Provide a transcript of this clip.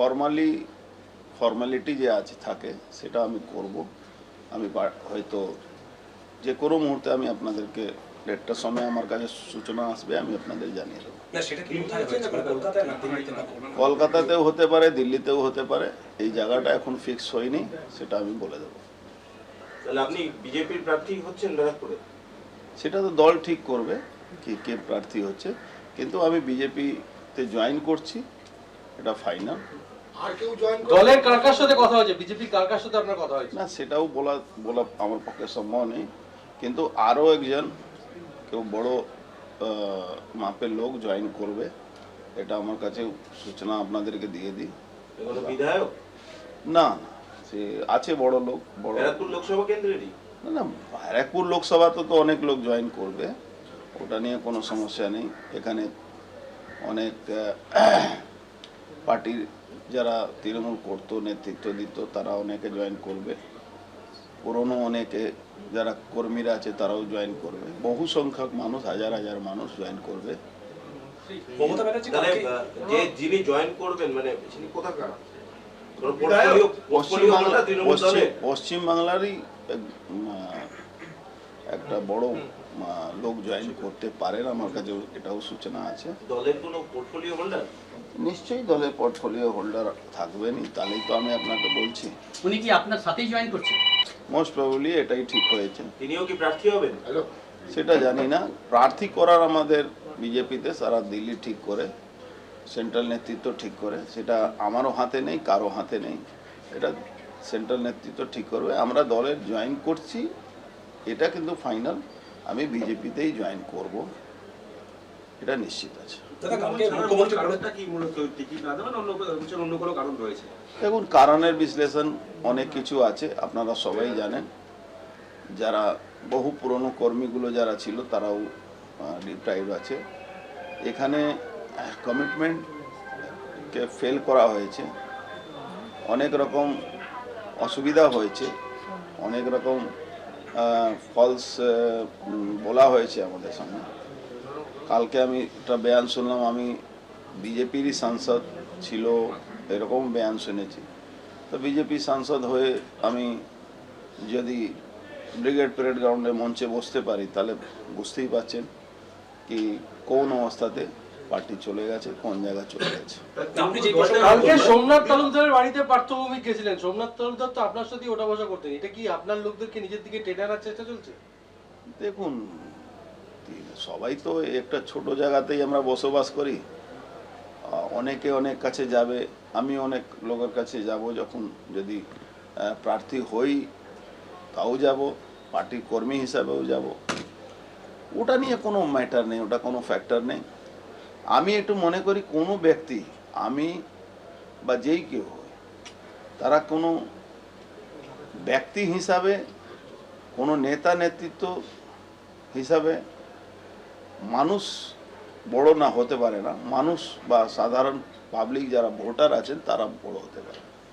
Formally formality যে আছে থাকে সেটা আমি করব। আমি হয়তো যে কোনো মুহূর্তে আমি আপনাদেরকে ডেটটার সময় আমার কাছে সূচনা আসবে আমি আপনাদের জানিয়ে দেবো। কলকাতাতেও হতে পারে দিল্লিতেও হতে পারে এই জায়গাটা এখন ফিক্স হয়নি সেটা আমি বলে দেবো। আপনি বিজেপির প্রার্থী হচ্ছেন ব্যারাকপুরে? সেটা তো দল ঠিক করবে কি কে প্রার্থী হচ্ছে কিন্তু আমি বিজেপিতে জয়েন করছি। এটা ফাইনাল আর কেউ জয়েন দলের কার কার সাথে কথা হয়েছে বিজেপি কার কার সাথে আপনার কথা হয়েছে। না সেটাও বলা বলা আমার পক্ষে সম্ভব নেই। কিন্তু আরও একজন কেউ বড় মাপের লোক জয়েন করবে এটা আমার কাছে সূচনা আপনাদেরকে দিয়ে দিই। বিধায়ক? না সে আছে বড় লোক বড় ব্যারাকপুর লোকসভা কেন্দ্রেরই না না ব্যারাকপুর লোকসভা তো তো অনেক লোক জয়েন করবে ওটা নিয়ে কোনো সমস্যা নেই। এখানে অনেক পার্টির যারা তৃণমূল করতো নেতৃত্ব দিত তারা অনেকে জয়েন করবে। পুরনো অনেকে যারা কর্মীরা আছে তারাও জয়েন করবে। বহু সংখ্যক মানুষ হাজার হাজার মানুষ জয়েন করবে। যিনি জয়েন করবেন মানে পশ্চিম আহ, একটা বড় লোক জয়েন করতে পারেন আমার কাছে এটাও সূচনা আছে। দলের কোনো পোর্টফোলিও হোল্ডার নিশ্চয়ই দলের পোর্টফোলিও হোল্ডার থাকবেনই তাহলেই তো আমি আপনাকে বলছি। উনি কি আপনার সাথেই জয়েন করছেন? মোস্ট প্রবাবলি এটাই ঠিক হয়েছে। তিনিও কি প্রার্থী হবেন? হ্যালো সেটা জানি না। প্রার্থী করার আমাদের বিজেপিতে সারা দিল্লি ঠিক করে সেন্ট্রাল নেতৃত্ব ঠিক করে সেটা আমারও হাতে নেই কারও হাতে নেই। এটা সেন্ট্রাল নেতৃত্ব ঠিক করবে। আমরা দলের জয়েন করছি এটা কিন্তু ফাইনাল আমি বিজেপিতেই জয়েন করব। এটা নিশ্চিত আছে। রয়েছে? দেখুন কারণের বিশ্লেষণ অনেক কিছু আছে আপনারা সবাই জানেন। যারা বহু পুরনো কর্মীগুলো যারা ছিল তারাও ডিপ্রাইভ আছে। এখানে কমিটমেন্টকে ফেল করা হয়েছে। অনেক রকম অসুবিধা হয়েছে। অনেক রকম ফলস বলা হয়েছে আমাদের সামনে। কালকে আমি একটা বয়ান শুনলাম, আমি বিজেপিরই সাংসদ ছিল, এরকম বয়ান শুনেছি। তো বিজেপি সাংসদ হয়ে আমি যদি ব্রিগেড প্যারেড গ্রাউন্ডে মঞ্চে বসতে পারি, তাহলে বুঝতেই পারছেন কি, কোন অবস্থাতে পার্টি চলে গেছে কোন জায়গা চলে গেছে? আপনি যে কালকে সোমনাথ তালুকদারের বাড়িতে পার্থভূমিক গেছিলেন। সোমনাথ তালুকদার তো আপনার সাথে ওটা বসা করতেন। এটা কি আপনার লোকদেরকে নিজের দিকে টেনে আনার চেষ্টা চলছে? দেখুন সবাই তো একটা ছোট জায়গাতেই আমরা বসবাস করি। অনেকে অনেক কাছে যাবে আমি অনেক লোকের কাছে যাব যখন যদি প্রার্থী হই তাও যাব পার্টির কর্মী হিসাবেও যাব। ওটা নিয়ে কোনো ম্যাটার নেই ওটা কোনো ফ্যাক্টর নেই। আমি একটু মনে করি কোনো ব্যক্তি, আমি বা যেই কেউ তারা কোনো ব্যক্তি হিসাবে, কোনো নেতা নেতৃত্ব হিসাবে মানুষ বড় না হতে পারে না। মানুষ বা সাধারণ পাবলিক যারা ভোটার আছেন, তারা বড় হতে পারে।